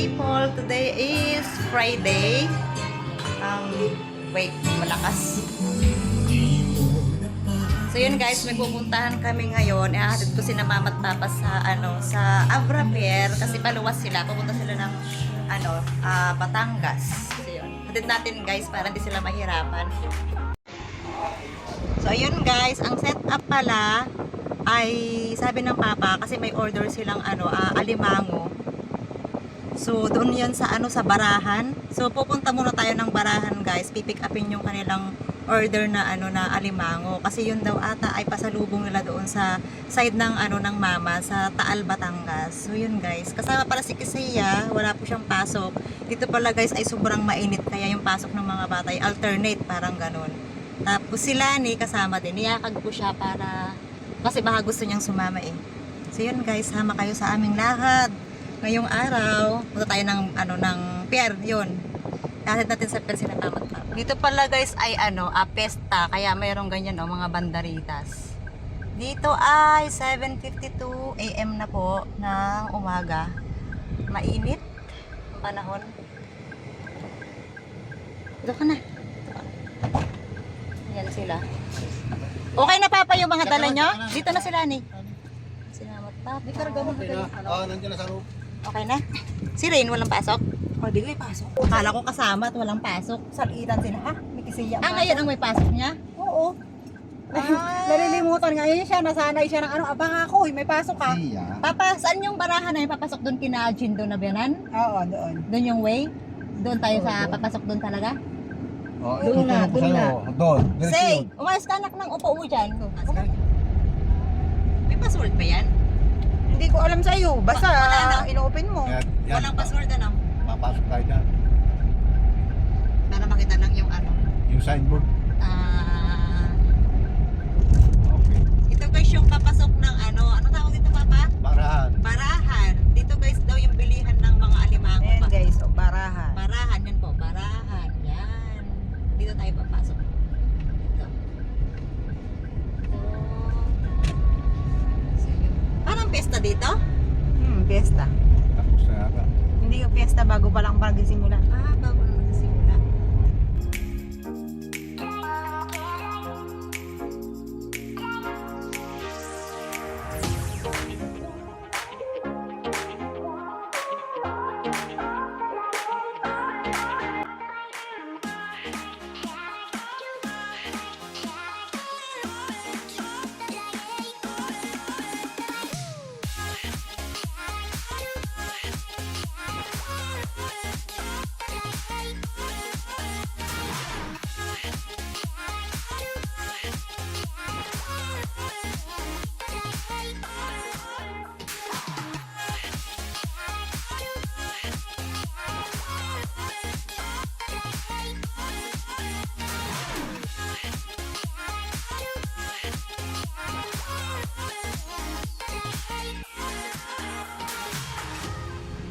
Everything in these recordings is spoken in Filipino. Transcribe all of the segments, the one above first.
people, today is Friday. Um, wait, malakas. So yun guys, may pupuntahan kami ngayon. Ihahatid ko si na mama at papa sa ano, sa Avra Pier kasi paluwas sila. Pupunta sila ng ano, ah, Batangas. So yun. Hatid natin guys para hindi sila mahirapan. So ayun guys, ang setup pala ay sabi ng papa kasi may order silang ano, ah, alimango. So doon 'yon sa ano sa Barahan. So pupunta muna tayo ng Barahan guys. Pipick upin yung kanilang order na ano na alimango kasi yun daw ata ay pasalubong nila doon sa side ng ano ng mama sa Taal Batangas. So yun guys, kasama pala si Kisaya, wala po siyang pasok. Dito pala guys ay sobrang mainit kaya yung pasok ng mga bata ay alternate parang ganun. Tapos sila ni kasama din. Niyakag ko siya para kasi baka gusto niyang sumama eh. So yun guys, sama kayo sa aming lakad. Ngayong araw, punta tayo ng ano ng pier, yun. Kahit natin sa pier sila tamat pa. Dito pala guys ay ano, ah, pesta, kaya mayroong ganyan oh, mga banderitas. Dito ay 7.52 AM na po ng umaga. Mainit ang panahon. Dito ka na. Ka. Yan sila. Okay na papa yung mga dala nyo? Dito na sila ni. Salamat pa. Di karga mo. Ah, nandiyan na sa loob. Okay na. Si Rain walang pasok? O, di kayo pasok. Akala ko kasama at walang pasok. Salitan sila, ha? May kisiya. Ah, ngayon ang may pasok niya? Oo. Ah. Nalilimutan nga yun siya. Nasanay siya ng ano. Abang ako, eh, may pasok ka. Siya. Papa, saan yung barahan na yung papasok doon kina Jindo na Bianan? Oo, doon. Doon yung way? Doon tayo Oo, sa doon. papasok doon talaga? Oh, Doon na, ko doon sa'yo. Doon. Diretso Say, yun. umayos ka anak ng upo mo dyan. May password ba yan? Hindi ko alam sa iyo. Basta Wa- wala na. ino-open mo. Yan, yan. Walang password ano? Papasok tayo dyan. Para makita lang yung ano. Yung signboard. Ah, Okay. ito guys yung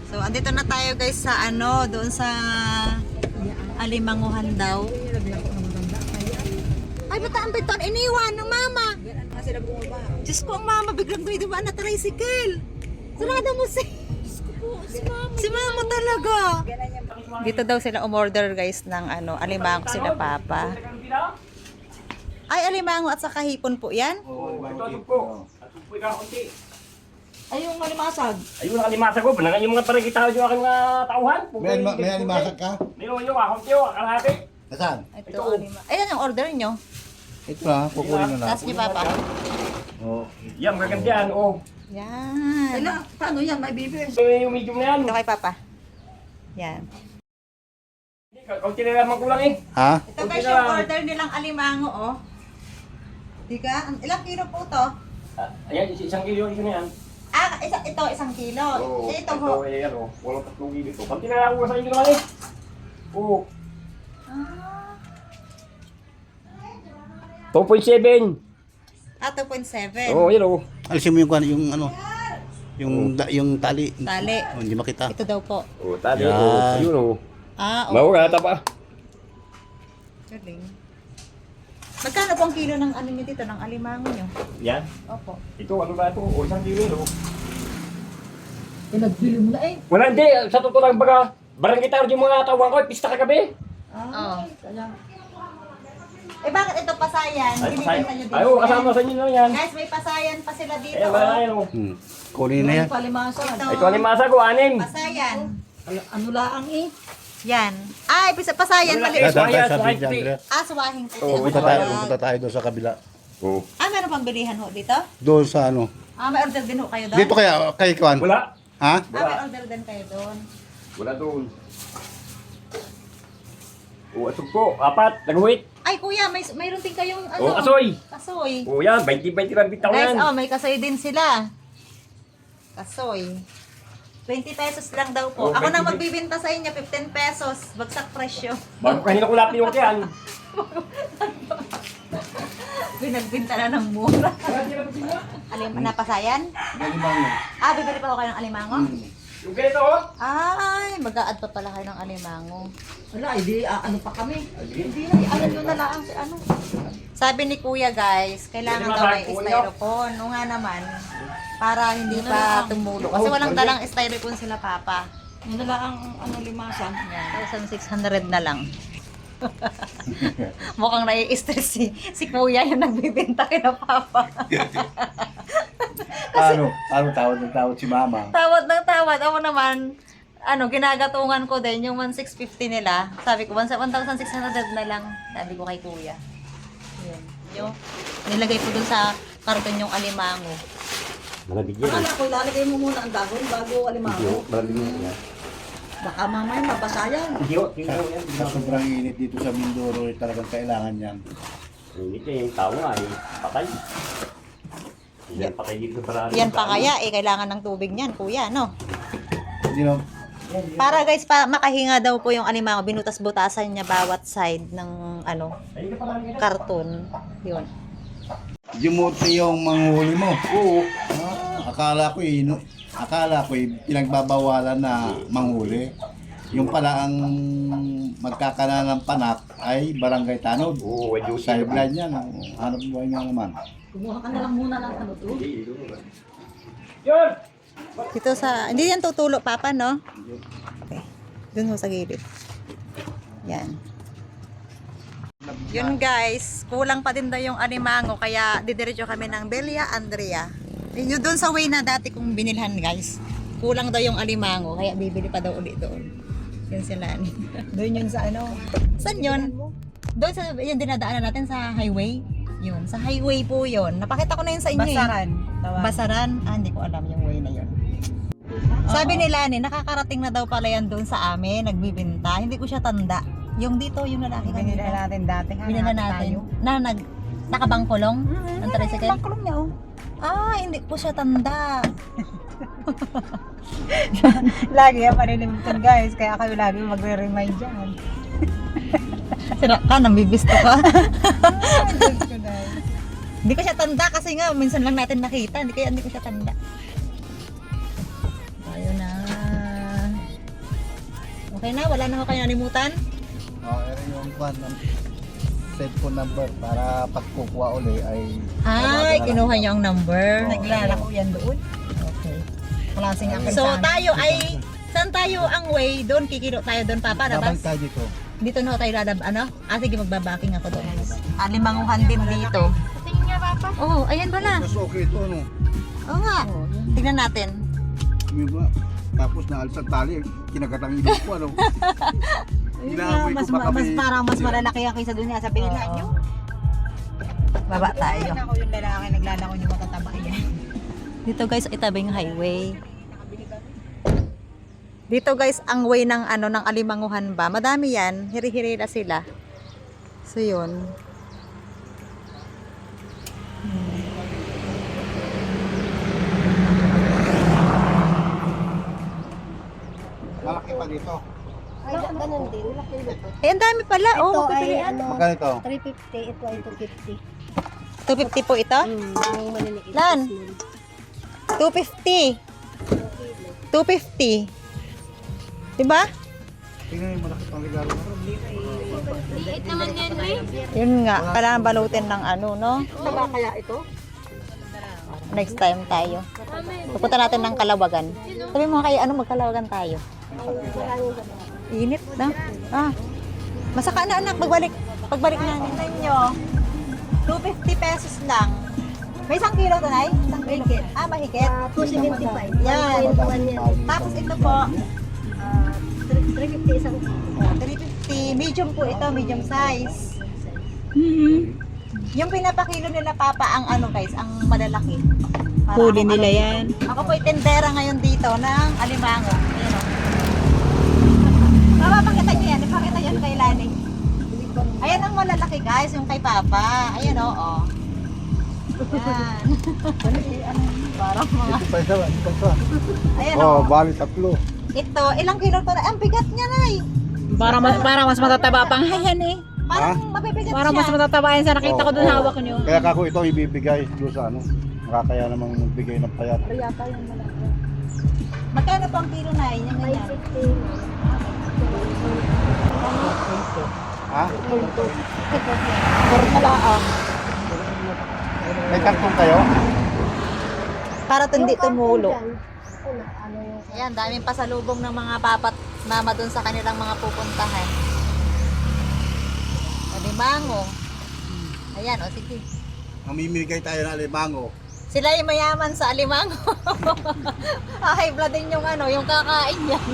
So, andito na tayo guys sa ano, doon sa Alimanguhan daw. Ay, ba't ang beton? Iniwan ng mama. Diyos ko, ang mama, biglang doon diba na tricycle. Sarado mo si... Si mama talaga. Dito daw sila umorder guys ng ano, alimango sila papa. Ay, alimango at saka hipon po yan? Ay, yung malimasag. Ayun ang kalimasa ko, banangan yung mga parang yung aking uh, tauhan. May, anima, may animasag ka? Meron yung akong tiyo, kalahati. Nasaan? Ito, alima. Ayan ang order nyo. Ito na, kukunin na Taas natin. niyo papa. Oh. Yan, magagandyan, oh. Yan. Kailan, paano yan? May bibir. So, yung medium na yan. Ito kay papa. Yan. Kaunti na naman kulang eh. Ha? Ito guys yung order nilang alimango, oh. Diga, ang- ilang kilo po to? Ah, Ayan, is- isang kilo ito na yan. Ah, isa, ito, isang kilo. Oo, Eh, ito ho. eh, ano, walang tatlong kilo ito. Kaunti na lang ko sa inyo naman eh. Oo. Ah, 2.7. ah 2.7. Oo, yun oh. Alisin mo yung, kwan- yung ano, yung, da, yung tali. Tali. Oh, hindi makita. Ito daw po. Oh, tali, Yan. oh. Ayun oh. Ah, Mau okay. ka, tapa. Galing. Magkano po ang kilo ng ano nyo dito, ng alimango nyo? Yan. Opo. Ito, ano ba ito? O, isang kilo ito. Pinagbili mo na eh. Wala, hindi. Sa totoo lang baga, barangay tayo yung mga tawang ko, pista kagabi. Ah, Oo. kaya. Eh bakit ito pasayan? Ay, Binibenta pasay. nyo din Ay, oo, kasama sa inyo lang yan. Guys, may pasayan pa sila dito. Eh, wala oh. yan. Hmm. Kunin na yan. Palimasan. Ito. Ito, ano yung masa ko, anim. Pasayan. Ano, ano laang eh. Yan. Ay, pisa pasayan. Mali. Eh, Kaya tayo Suwaya, sa suwaya, Big Andre. Ah, suwahing puti. Oo, Punta tayo, punta tayo doon sa kabila. Oo. Ah, meron pang bilihan ho dito? Doon sa ano. Ah, may order din ho kayo doon? Dito kaya, kay Kwan. Wala. Ha? Ah, may order din kayo doon. Wala doon. Oo, asog po. Apat, nagawit. Ay, kuya, may mayroon din kayong ano? Oo, asoy. Kasoy. Oo, yan. 20-20 lang bitaw Guys, yan. oh, may kasoy din sila. Kasoy. 20 pesos lang daw po. Oh, Ako nang 20. magbibenta sa inyo, 15 pesos. Bagsak presyo. Bago kanina ko lapin yung yan. Binagbinta na ng mura. Alim, napasayan? Ah, bibili pa ako kayo ng alimango? Yung ganito, oh. Ay, mag-a-add pa pala kayo ng alimango. Wala, hindi, ah, ano pa kami. Hindi na, ano nyo na lang si ano. Sabi ni kuya guys, kailangan Hindi daw may masakit po styrofoam. Nga naman, para hindi pa tumulo. Kasi walang dalang styrofoam sila papa. Ano na laang ano limasan. Yan, 1,600 na lang. Mukhang nai-stress si, si kuya yung nagbibenta kina papa. Ano? Ano tawad ng tawad si Mama? tawad ng tawad. Ako naman, ano, ginagatungan ko din yung 1,650 nila. Sabi ko, 1,600 na lang. Sabi ko kay kuya. Yun. Yung, nilagay ko dun sa karton yung alimango. Malabig Ang anak ko, ilalagay mo muna ang dahon bago alimango. Malabig yan. Baka mamaya mabasayan. Hindi, oh. Tingnan mo yan. Sa sobrang init dito sa Mindoro, eh, talagang kailangan yan. Hindi eh, yung tao nga eh, patay. Yan, patay dito para... Yan pa kaya, eh, kailangan ng tubig niyan, kuya, no? Hindi no? Para guys, pa makahinga daw po yung alimango, binutas-butasan niya bawat side ng ano, karton. Yun. Jimuti yung manghuli mo. Oo. Ah, akala ko eh, no- akala ko eh, pinagbabawalan na manghuli. Yung pala ang magkakana ng panak ay barangay tanod. Oo, medyo Sideline yan, ang hanap buhay nga naman. Kumuha ka na lang muna ng ano to. Yun! Dito sa, hindi yan tutulo, papa, no? Okay. Dun ho sa gilid. Yan. Yun guys, kulang pa din daw yung animango, kaya didiretso kami ng Belia Andrea. Yun doon sa way na dati kong binilhan guys. Kulang daw yung alimango, kaya bibili pa daw ulit doon. Yun sila. Doon yun sa ano. Saan yun? Doon sa, yung dinadaanan natin sa highway. Yun, sa highway po yun. Napakita ko na yun sa inyo. eh. Basaran. Tawag. Basaran? Ah, hindi ko alam yung way na yun. Sabi nila ni, nakakarating na daw pala yan doon sa amin, nagbibinta. Hindi ko siya tanda. Yung dito, yung lalaki Binila kanina. natin dati. Binila natin. Na nag, nakabangkulong? Ang tricycle? Pangkulong niya oh. Ah, hindi ko siya tanda. Lagi yan panilimutan guys. Kaya kayo lagi magre-remind dyan. Sira ka, nambibisto ka. Hindi ko siya tanda kasi nga, minsan lang natin nakita. Hindi kaya hindi ko siya tanda. Tayo na. Okay na, wala na ako kayo nalimutan. Oh, ere yung kwan ng cellphone number para pagkukuha uli ay Ay, kinuha niyo ang number. Naglalako yan doon. Okay. Klaseng akin So, sa tayo ay, saan tayo ang way? Doon, kikilo tayo doon, Papa, labas. tayo dito. Dito na tayo lalab, ano? Ah, sige, magbabaking ako doon. Ah, limanguhan din dito. Tingin nga, Papa. Oh, ayan pala. Mas okay ito, no? Oo nga. Tignan natin. Yung ba? Tapos naalis ang tali, kinagatang ilong ko, ano? Ayun ko mas, baka mas may- parang mas malalaki yan kaysa doon nga sa binila Oo. nyo. Baba tayo. Ay, ako yung lalaki naglalako yung matataba yan. Dito guys, itabing highway. Dito guys, ang way ng ano ng Alimanguhan ba? Madami 'yan. Hiri-hiri na sila. So 'yun. Malaki pa dito. Ay, ganun din. Laki na to. Eh, ang dami pala. Ito Oh, ay ano, Magkano ito? 350. Ito ay 250. 250 po ito. Hmm, yung maliliit. Lan? Small. 250. 250. Diba? Tingnan yung malaki pang regalo mo. Liit naman yan, May. Yun nga, kailangan balutin ng ano, no? Taba kaya ito? Next time tayo. Pupunta natin ng Kalawagan. Sabi mo kay ano magkalawagan tayo. Init na. Ah. Masaka na anak, pagbalik. Pagbalik na. Tingnan nyo. 250 pesos lang. May isang kilo to, Nay? Isang kilo. Ah, mahigit. 275. Yan. One yan. Tapos ito po, Ah, 350 isang oh, 350. Medium po ito, medium size. Yung pinapakilo nila papa ang ano guys, ang malalaki. Para Huli nila ano, yan. Ako po itendera ngayon dito ng alimango. Ayan o. Mapapakita niyo yan. Ipakita yan kay Lani. Ayan ang malalaki guys, yung kay Papa. Ayan o. Oh, Yan. Parang mga... Ayan o. Oh, bali tatlo. Ito, ilang kilo to na? Ang bigat niya na Para, ma- para mas matataba pang hayan eh. Parang mabibigat Para mas siya. matataba yan sa nakita ko dun Oo. hawak niyo. Kaya kako ito ibibigay doon sa ano. Nakakaya namang magbigay ng payat. Magkano po ang kilo na yun? Yung ganyan. 550. Ha? Formalaang. May kartong kayo? Para hindi tumulo. Ayan, daming pasalubong ng mga papat mama dun sa kanilang mga pupuntahan. Alimango. Ayan, o sige. Mamimigay tayo ng alimango. Sila yung mayaman sa alimango. High blood din yung ano, yung kakain yan.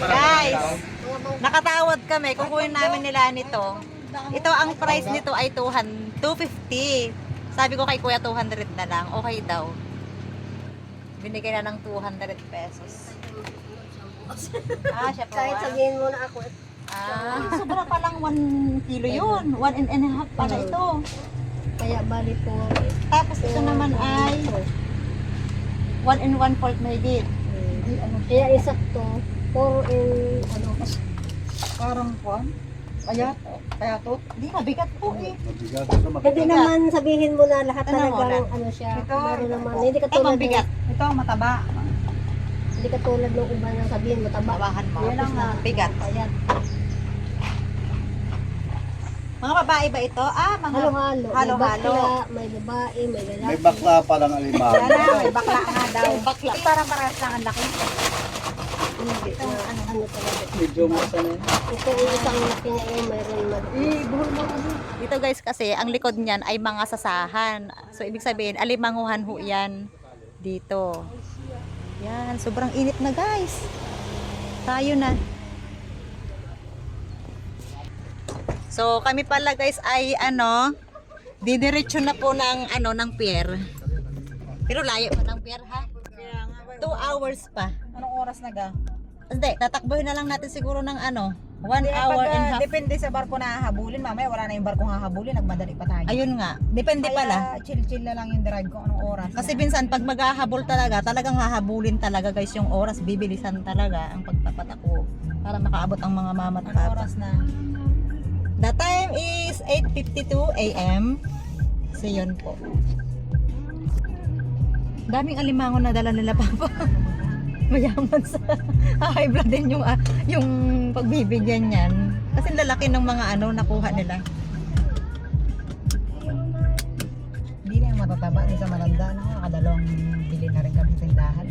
Guys, nakatawad kami. Kukunin namin nila nito. Ito, ang price nito ay 200, 250. Sabi ko kay kuya 200 na lang. Okay daw. Binigay na ng 200 pesos. Ah, siya po. kahit ah. sabihin mo na ako, Ah, sobra pa lang 1 kilo yun. 1 and, and a half pala ito. kaya bali po. Tapos ito naman ay 1 and 1 fourth mahigit. Kaya isakto, 4 in, ano, Parang kwan? Kaya, kaya to? Hindi, mabigat po eh. Mabigat Hindi mabigat. naman sabihin mo na lahat Ano, talagang ano siya. Ito, Meron ito. naman. Hindi Ito, katulad mabigat. ng, Ito, mataba. hindi katulad ng iba na sabihin mo taba. Bawahan mo. Yan lang, ah. Bigat. Ayan. Mga babae ba ito? Ah, mga... Halo-halo. May Halo-halo. bakla, may babae, may lalaki. May bakla pa lang alimango. Sana, may bakla nga daw. Bakla. Eh, parang parehas lang ang laki. Hindi na, ano, ano talaga. Medyo masana. Ito yung isang laki yung mayroon mag... Eh, buhol mo kasi. Dito guys kasi, ang likod niyan ay mga sasahan. So, ibig sabihin, alimanguhan ho yan dito. Yan, sobrang init na guys. Tayo na. So, kami pala guys ay ano, didiretso na po ng ano, ng pier. Pero layo pa ng pier ha? Kaya nga, boy. Two hours pa. Anong oras na ga? Hindi, tatakbuhin na lang natin siguro ng ano, one Hindi, hour pag, and half. Depende sa barko na hahabulin. Mamaya wala na yung barko hahabulin. Nagmadali pa tayo. Ayun nga, depende pala. Kaya chill-chill na lang yung drive ko anong oras. Kasi na. minsan pag maghahabol talaga, talagang hahabulin talaga guys yung oras, bibilisan talaga ang pagpapatakbo para makaabot ang mga mama at anong papa. oras na? The time is 8.52 a.m. So yun po. Daming alimango na dala nila papa. Mayaman sa high blood din yung, ah, yung pagbibigyan niyan. Kasi lalaki ng mga ano nakuha nila. Hindi na yung matataba ni sa malanda. No? Nakadalawang bili na rin kami sa tindahan.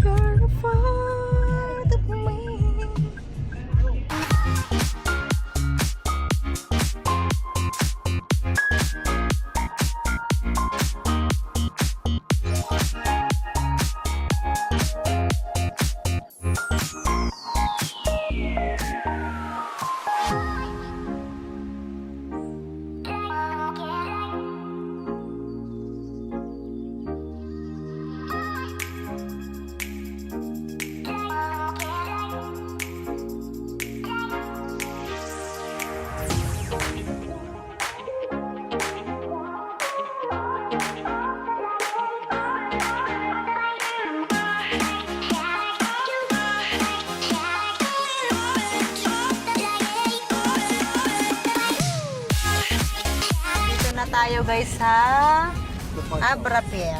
Tayo guys sa Abra Pier.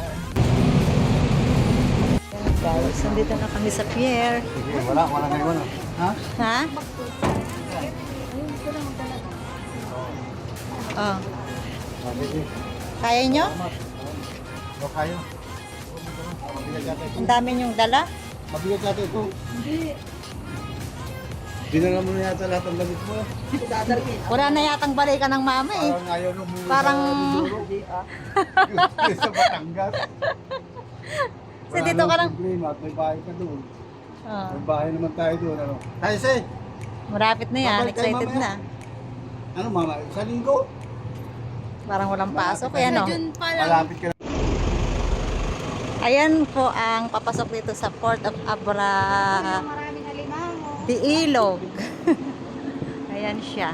Guys, nandito na kami sa pier. Sige, wala, wala na yun. Ha? Ha? Oh. Kaya nyo? Kayo. Yata ito. Ang dami niyong dala. Mabigat yata ito. Dinala mo na yata lahat ng damit mo. Wala na yatang balikan ng mama eh. Parang ayaw nung umuwi Parang- sa Mindoro. sa Batangas. Kasi dito ka lang. problema at may bahay ka doon. Oh, May bahay naman tayo doon. Ano? Tayo, say. marapit na yan. Babalik tayo Excited na. mamaya. Ano mama? Sa linggo? Parang walang pasok. Kaya no. Malapit ka na. Ayan po ang papasok dito sa Port of Abra Maraming alimango. de Ilog. Ayan siya.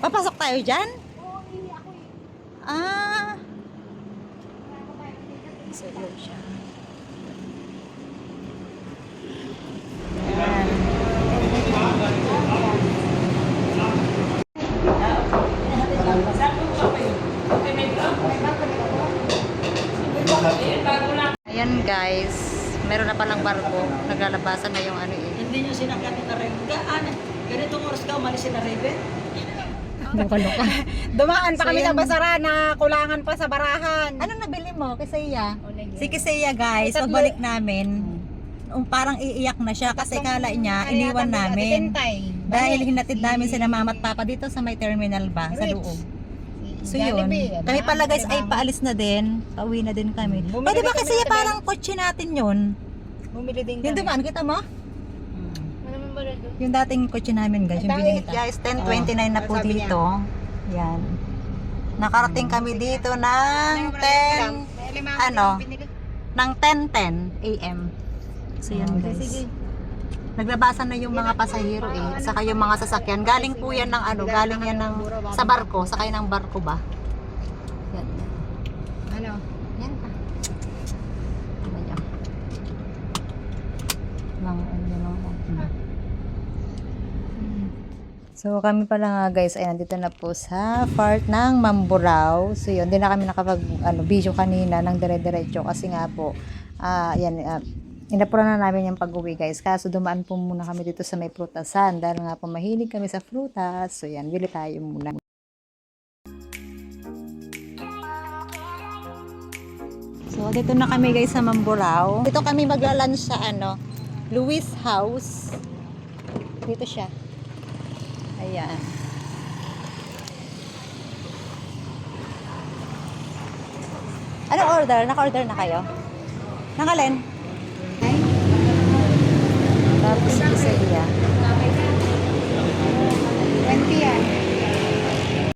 Papasok tayo dyan? Ah. So, yun siya. Ayan. Ayan guys, meron na palang barko. Naglalabasan na yung ano eh. Hindi nyo sinakyan na rin. Gaan, ganitong oras ka umalis na rin. Dumaan pa So, kami yan. sa basara na kulangan pa sa barahan. Ano nabili mo, Kisaya? Si Kisaya guys, Tatlo- pagbalik namin, um, parang iiyak na siya kasi kala niya iniwan namin. Dahil hinatid namin sila mama at papa dito sa may terminal ba, sa loob. So yun, kami pala guys ay paalis na din, pauwi na din kami. Bumili Pwede ba kami kasi ng parang kotse natin yun? Bumili din Yung kami. dumaan, kita mo? Ano man ba rin? Yung dating kotse namin guys, yung binili kita. guys, 10.29 na po Sabi niya. dito. Yan. Nakarating kami dito ng 10, ano? ng 10.10 a.m. So yun guys. Naglabasan na yung mga pasahero eh, saka yung mga sasakyan. Galing po yan ng ano, galing yan ng sa barko, sakay ng barko ba? Yan. Ano? Yan pa. Ano yan? Lang, ano lang. So kami pala nga guys ay nandito na po sa part ng Mamburao. So yun, di na kami nakapag ano, video kanina ng dire-diretso kasi nga po ah yan uh, inapuran na namin yung pag-uwi guys. Kaso dumaan po muna kami dito sa may prutasan dahil nga po mahilig kami sa prutas. So yan, bili tayo muna. So dito na kami guys sa Mamburao. Dito kami magla-lunch sa ano, Luis House. Dito siya. Ayan. Anong order? Naka-order na kayo? Nang alin? Tapos isa